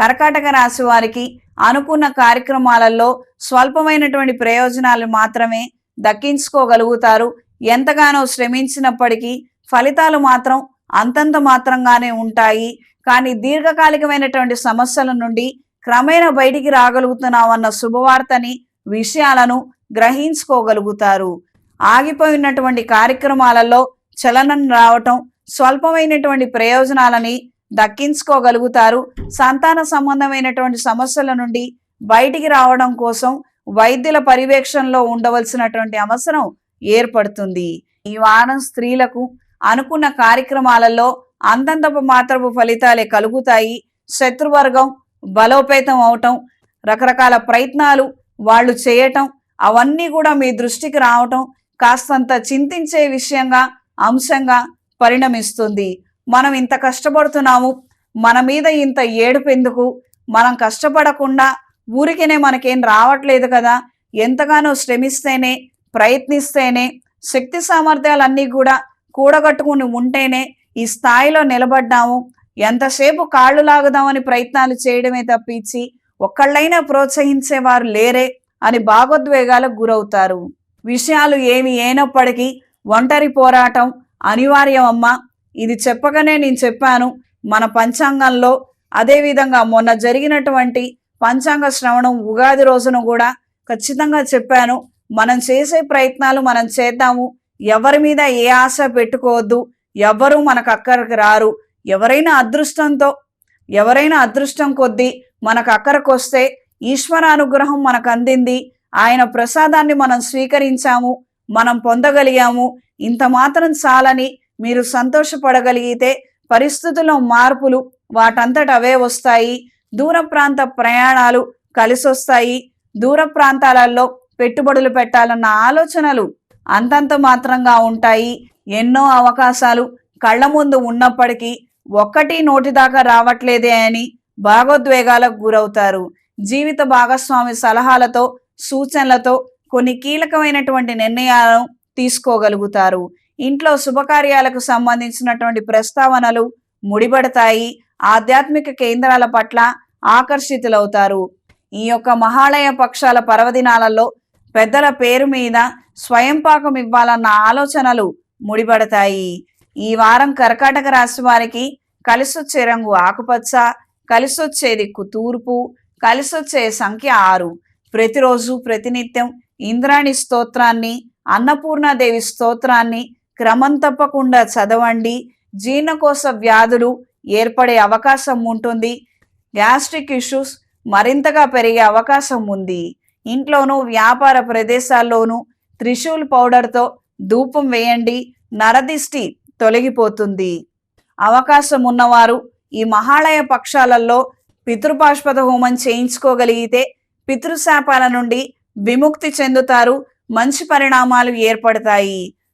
కర్కాటక రాశి వారికి అనుకున్న కార్యక్రమాలలో స్వల్పమైనటువంటి ప్రయోజనాలు మాత్రమే దక్కించుకోగలుగుతారు. ఎంతగానో శ్రమించినప్పటికీ ఫలితాలు మాత్రం అంతంత మాత్రంగానే ఉంటాయి. కానీ దీర్ఘకాలికమైనటువంటి సమస్యల నుండి క్రమేణా బయటికి రాగలుగుతున్నామన్న శుభవార్తని విషయాలను గ్రహించుకోగలుగుతారు. ఆగిపోయినటువంటి కార్యక్రమాలలో చలనం రావటం స్వల్పమైనటువంటి ప్రయోజనాలని దక్కించుకోగలుగుతారు. సంతాన సంబంధమైనటువంటి సమస్యల నుండి బయటికి రావడం కోసం వైద్యుల పర్యవేక్షణలో ఉండవలసినటువంటి అవసరం ఏర్పడుతుంది. ఈ వారం స్త్రీలకు అనుకున్న కార్యక్రమాలలో అందంతపు మాత్రపు ఫలితాలే కలుగుతాయి. శత్రువర్గం బలోపేతం అవటం రకరకాల ప్రయత్నాలు వాళ్ళు చేయటం అవన్నీ కూడా మీ దృష్టికి రావటం కాస్తంత చింతించే విషయంగా అంశంగా పరిణమిస్తుంది. మనం ఇంత కష్టపడుతున్నాము మన మీద ఇంత ఏడుపెందుకు మనం కష్టపడకుండా ఊరికినే మనకేం రావట్లేదు కదా. ఎంతగానో శ్రమిస్తేనే ప్రయత్నిస్తేనే శక్తి సామర్థ్యాలన్నీ కూడా కూడగట్టుకుని ఉంటేనే ఈ స్థాయిలో నిలబడ్డాము. ఎంతసేపు కాళ్ళు లాగుదామని ప్రయత్నాలు చేయడమే తప్పించి ఒక్కళ్ళైనా ప్రోత్సహించేవారు లేరే అని భాగోద్వేగాలకు గురవుతారు. విషయాలు ఏమి ఏనప్పటికీ ఒంటరి పోరాటం అనివార్యమమ్మా. ఇది చెప్పగానే నేను చెప్పాను మన పంచాంగంలో అదేవిధంగా మొన్న జరిగినటువంటి పంచాంగ శ్రవణం ఉగాది రోజున కూడా ఖచ్చితంగా చెప్పాను మనం చేసే ప్రయత్నాలు మనం చేద్దాము ఎవరి మీద ఏ ఆశ పెట్టుకోవద్దు ఎవరు మనకు అక్కడికి రారు ఎవరైనా అదృష్టంతో ఎవరైనా అదృష్టం కొద్దీ మనకు అక్కడికి వస్తే ఈశ్వర అనుగ్రహం మనకు అందింది ఆయన ప్రసాదాన్ని మనం స్వీకరించాము మనం పొందగలిగాము ఇంత మాత్రం చాలని మీరు సంతోషపడగలిగితే పరిస్థితుల్లో మార్పులు వాటంతట అవే వస్తాయి. దూర ప్రాంత ప్రయాణాలు కలిసొస్తాయి. దూర ప్రాంతాలలో పెట్టుబడులు పెట్టాలన్న ఆలోచనలు అంతంత మాత్రంగా ఉంటాయి. ఎన్నో అవకాశాలు కళ్ళ ముందు ఉన్నప్పటికీ ఒక్కటి నోటి దాకా రావట్లేదే అని భాగోద్వేగాలకు గురవుతారు. జీవిత భాగస్వామి సలహాలతో సూచనలతో కొన్ని కీలకమైనటువంటి నిర్ణయాలను తీసుకోగలుగుతారు. ఇంట్లో శుభకార్యాలకు సంబంధించినటువంటి ప్రస్తావనలు ముడిపడతాయి. ఆధ్యాత్మిక కేంద్రాల పట్ల ఆకర్షితులవుతారు. ఈ యొక్క మహాలయ పక్షాల పర్వదినాలలో పెద్దల పేరు మీద స్వయంపాకం ఇవ్వాలన్న ఆలోచనలు ముడిపడతాయి. ఈ వారం కర్కాటక రాశి వారికి కలిసొచ్చే రంగు ఆకుపచ్చ కలిసొచ్చే దిక్కు తూర్పు కలిసొచ్చే సంఖ్య ఆరు. ప్రతిరోజు ప్రతినిత్యం ఇంద్రాణి స్తోత్రాన్ని అన్నపూర్ణాదేవి స్తోత్రాన్ని క్రమం తప్పకుండా చదవండి. జీర్ణకోశ వ్యాధులు ఏర్పడే అవకాశం ఉంటుంది. గ్యాస్ట్రిక్ ఇష్యూస్ మరింతగా పెరిగే అవకాశం ఉంది. ఇంట్లోనూ వ్యాపార ప్రదేశాల్లోనూ త్రిశూల్ పౌడర్తో ధూపం వేయండి. నరదిష్టి తొలగిపోతుంది. అవకాశం ఉన్నవారు ఈ మహాలయ పక్షాలలో పితృపాష్పద హోమం చేయించుకోగలిగితే పితృశాపాల నుండి విముక్తి చెందుతారు. మంచి పరిణామాలు ఏర్పడతాయి.